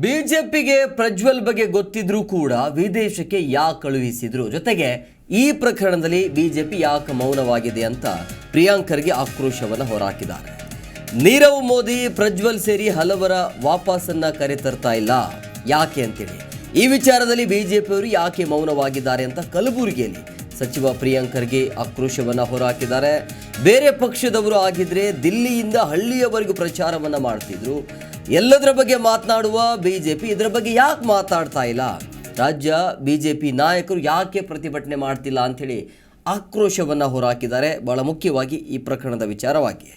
ಬಿಜೆಪಿಗೆ ಪ್ರಜ್ವಲ್ ಬಗ್ಗೆ ಗೊತ್ತಿದ್ರೂ ಕೂಡ ವಿದೇಶಕ್ಕೆ ಯಾಕೆ ಕಳುಹಿಸಿದ್ರು? ಜೊತೆಗೆ ಈ ಪ್ರಕರಣದಲ್ಲಿ ಬಿಜೆಪಿ ಯಾಕೆ ಮೌನವಾಗಿದೆ ಅಂತ ಪ್ರಿಯಾಂಕರ್ಗೆ ಆಕ್ರೋಶವನ್ನು ಹೊರಹಾಕಿದ್ದಾರೆ ನೀರವ್ ಮೋದಿ, ಪ್ರಜ್ವಲ್ ಸೇರಿ ಹಲವರ ವಾಪಸ್ಸನ್ನ ಕರೆತರ್ತಾ ಇಲ್ಲ. ಯಾಕೆ ಅಂತೇಳಿ. ಈ ವಿಚಾರದಲ್ಲಿ ಬಿಜೆಪಿಯವರು ಯಾಕೆ ಮೌನವಾಗಿದ್ದಾರೆ ಅಂತ ಕಲಬುರಗಿಯಲ್ಲಿ ಸಚಿವ ಪ್ರಿಯಾಂಕರ್ಗೆ ಆಕ್ರೋಶವನ್ನು ಹೊರಹಾಕಿದ್ದಾರೆ. ಬೇರೆ ಪಕ್ಷದವರು ಆಗಿದ್ರೆ ದಿಲ್ಲಿಯಿಂದ ಹಳ್ಳಿಯವರೆಗೂ ಪ್ರಚಾರವನ್ನು ಮಾಡ್ತಿದ್ರು. ಎಲ್ಲದರ ಬಗ್ಗೆ ಮಾತನಾಡುವ ಬಿಜೆಪಿ ಇದರ ಬಗ್ಗೆ ಯಾಕೆ ಮಾತಾಡ್ತಾ ಇಲ್ಲ? ರಾಜ್ಯ ಬಿಜೆಪಿ ನಾಯಕರು ಯಾಕೆ ಪ್ರತಿಭಟನೆ ಮಾಡ್ತಿಲ್ಲ ಅಂಥೇಳಿ ಆಕ್ರೋಶವನ್ನು ಹೊರಹಾಕಿದ್ದಾರೆ. ಬಹಳ ಮುಖ್ಯವಾಗಿ ಈ ಪ್ರಕರಣದ ವಿಚಾರವಾಗಿ.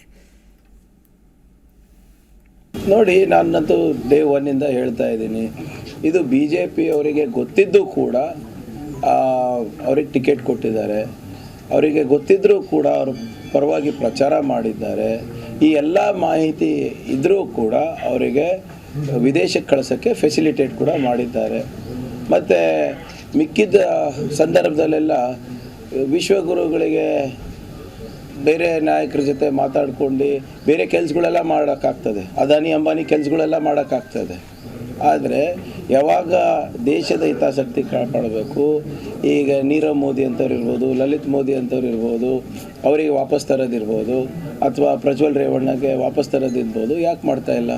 ನೋಡಿ, ನಾನಂತೂ ಡೇ ಒನ್ನಿಂದ ಹೇಳ್ತಾ ಇದ್ದೀನಿ. ಇದು ಬಿ ಜೆ ಪಿಯವರಿಗೆ ಗೊತ್ತಿದ್ದು ಕೂಡ ಅವ್ರಿಗೆ ಟಿಕೆಟ್ ಕೊಟ್ಟಿದ್ದಾರೆ. ಅವರಿಗೆ ಗೊತ್ತಿದ್ದರೂ ಕೂಡ ಅವರು ಪರವಾಗಿ ಪ್ರಚಾರ ಮಾಡಿದ್ದಾರೆ. ಈ ಎಲ್ಲ ಮಾಹಿತಿ ಇದ್ದರೂ ಕೂಡ ಅವರಿಗೆ ವಿದೇಶಕ್ಕೆ ಕಳಿಸೋಕ್ಕೆ ಫೆಸಿಲಿಟೇಟ್ ಕೂಡ ಮಾಡಿದ್ದಾರೆ. ಮತ್ತು ಮಿಕ್ಕಿದ ಸಂದರ್ಭದಲ್ಲೆಲ್ಲ ವಿಶ್ವಗುರುಗಳಿಗೆ ಬೇರೆ ನಾಯಕರ ಜೊತೆ ಮಾತಾಡ್ಕೊಂಡು ಬೇರೆ ಕೆಲಸಗಳೆಲ್ಲ ಮಾಡೋಕ್ಕಾಗ್ತದೆ. ಅದಾನಿ ಅಂಬಾನಿ ಕೆಲಸಗಳೆಲ್ಲ ಮಾಡೋಕ್ಕಾಗ್ತದೆ. ಆದರೆ ಯಾವಾಗ ದೇಶದ ಹಿತಾಸಕ್ತಿ ಕಾಪಾಡಬೇಕು, ಈಗ ನೀರವ್ ಮೋದಿ ಅಂತವ್ರು ಇರ್ಬೋದು, ಲಲಿತ್ ಮೋದಿ ಅಂತವ್ರು ಇರ್ಬೋದು, ಅವರಿಗೆ ವಾಪಸ್ ತರೋದಿರ್ಬೋದು ಅಥವಾ ಪ್ರಜ್ವಲ್ ರೇವಣ್ಣಗೆ ವಾಪಸ್ ತರೋದಿರ್ಬೋದು ಯಾಕೆ ಮಾಡ್ತಾ ಇಲ್ಲ?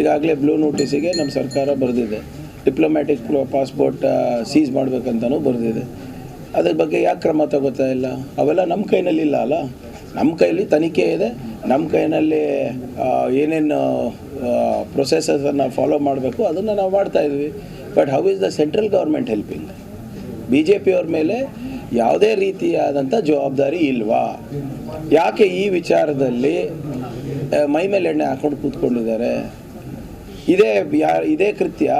ಈಗಾಗಲೇ ಬ್ಲೂ ನೋಟಿಸಿಗೆ ನಮ್ಮ ಸರ್ಕಾರ ಬರೆದಿದೆ. ಡಿಪ್ಲೊಮ್ಯಾಟಿಕ್ ಪಾಸ್ಪೋರ್ಟ್ ಸೀಸ್ ಮಾಡಬೇಕಂತಲೂ ಬರೆದಿದೆ. ಅದ್ರ ಬಗ್ಗೆ ಯಾಕೆ ಕ್ರಮ ತಗೋತಾ ಇಲ್ಲ? ಅವೆಲ್ಲ ನಮ್ಮ ಕೈನಲ್ಲಿ ಇಲ್ಲ ಅಲ್ಲ? ನಮ್ಮ ಕೈಯಲ್ಲಿ ತನಿಖೆ ಇದೆ. ನಮ್ಮ ಕೈನಲ್ಲಿ ಏನೇನು ಪ್ರೊಸೆಸಸನ್ನು ಫಾಲೋ ಮಾಡಬೇಕು, ಅದನ್ನು ನಾವು ಮಾಡ್ತಾ ಇದ್ವಿ. But how is the central government helping B J ಪಿಯವ್ರ ಮೇಲೆ ಯಾವುದೇ ರೀತಿಯಾದಂಥ ಜವಾಬ್ದಾರಿ ಇಲ್ವಾ? ಯಾಕೆ ಈ ವಿಚಾರದಲ್ಲಿ ಮೈ ಮೇಲೆ ಎಣ್ಣೆ ಹಾಕೊಂಡು ಕೂತ್ಕೊಂಡಿದ್ದಾರೆ? ಇದೇ, ಯಾ, ಇದೇ ಕೃತ್ಯ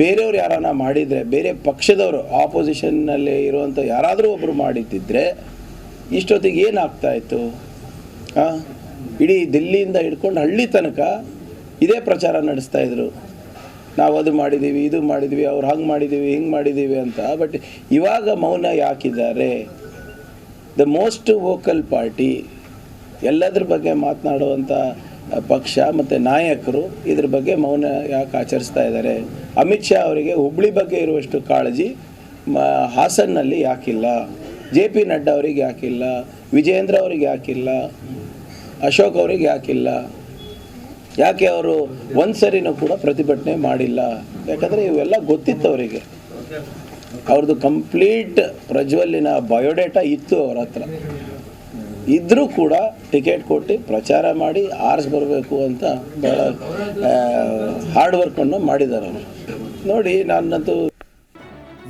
ಬೇರೆಯವ್ರು ಯಾರನ್ನ ಮಾಡಿದರೆ, ಬೇರೆ ಪಕ್ಷದವರು ಆಪೋಸಿಷನ್ನಲ್ಲಿ ಇರುವಂಥ ಯಾರಾದರೂ ಒಬ್ಬರು ಮಾಡಿದ್ದಿದ್ರೆ ಇಷ್ಟೊತ್ತಿಗೆ ಏನಾಗ್ತಾ ಇತ್ತು? ಇಡೀ ದಿಲ್ಲಿಯಿಂದ ಹಿಡ್ಕೊಂಡು ಹಳ್ಳಿ ತನಕ ಇದೇ ಪ್ರಚಾರ ನಡೆಸ್ತಾ ಇದ್ರು. ನಾವು ಅದು ಮಾಡಿದ್ದೀವಿ ಇದು ಮಾಡಿದ್ದೀವಿ ಅವ್ರು ಹಂಗೆ ಮಾಡಿದ್ದೀವಿ ಹಿಂಗೆ ಮಾಡಿದ್ದೀವಿ ಅಂತ. ಬಟ್ ಇವಾಗ ಮೌನ ಯಾಕಿದ್ದಾರೆ? ದ ಮೋಸ್ಟ್ ವೋಕಲ್ ಪಾರ್ಟಿ ಎಲ್ಲದ್ರ ಬಗ್ಗೆ ಮಾತನಾಡುವಂಥ ಪಕ್ಷ ಮತ್ತು ನಾಯಕರು ಇದ್ರ ಬಗ್ಗೆ ಮೌನ ಯಾಕೆ ಆಚರಿಸ್ತಾ ಇದ್ದಾರೆ? ಅಮಿತ್ ಶಾ ಅವರಿಗೆ ಹುಬ್ಳಿ ಬಗ್ಗೆ ಇರುವಷ್ಟು ಕಾಳಜಿ ಹಾಸನ್ನಲ್ಲಿ ಯಾಕಿಲ್ಲ? ಜೆ ಪಿ ನಡ್ಡಾ ಅವರಿಗೆ ಯಾಕಿಲ್ಲ ವಿಜಯೇಂದ್ರ ಅವರಿಗೆ ಯಾಕಿಲ್ಲ ಅಶೋಕ್ ಅವರಿಗೆ ಯಾಕಿಲ್ಲ ಯಾಕೆ ಅವರು ಒಂದು ಸರಿನೂ ಕೂಡ ಪ್ರತಿಭಟನೆ ಮಾಡಿಲ್ಲ? ಯಾಕಂದರೆ ಇವೆಲ್ಲ ಗೊತ್ತಿತ್ತು ಅವರಿಗೆ. ಅವ್ರದ್ದು ಕಂಪ್ಲೀಟ್ ಪ್ರಜ್ವಲ್ಲಿನ ಬಯೋಡೇಟಾ ಇತ್ತು ಅವ್ರ ಹತ್ರ. ಇದ್ದರೂ ಕೂಡ ಟಿಕೆಟ್ ಕೊಟ್ಟು ಪ್ರಚಾರ ಮಾಡಿ ಆರಿಸಿ ಬರಬೇಕು ಅಂತ ಭಾಳ ಹಾರ್ಡ್ ವರ್ಕನ್ನು ಮಾಡಿದ್ದಾರೆ ಅವರು. ನೋಡಿ ನಾನಂತೂ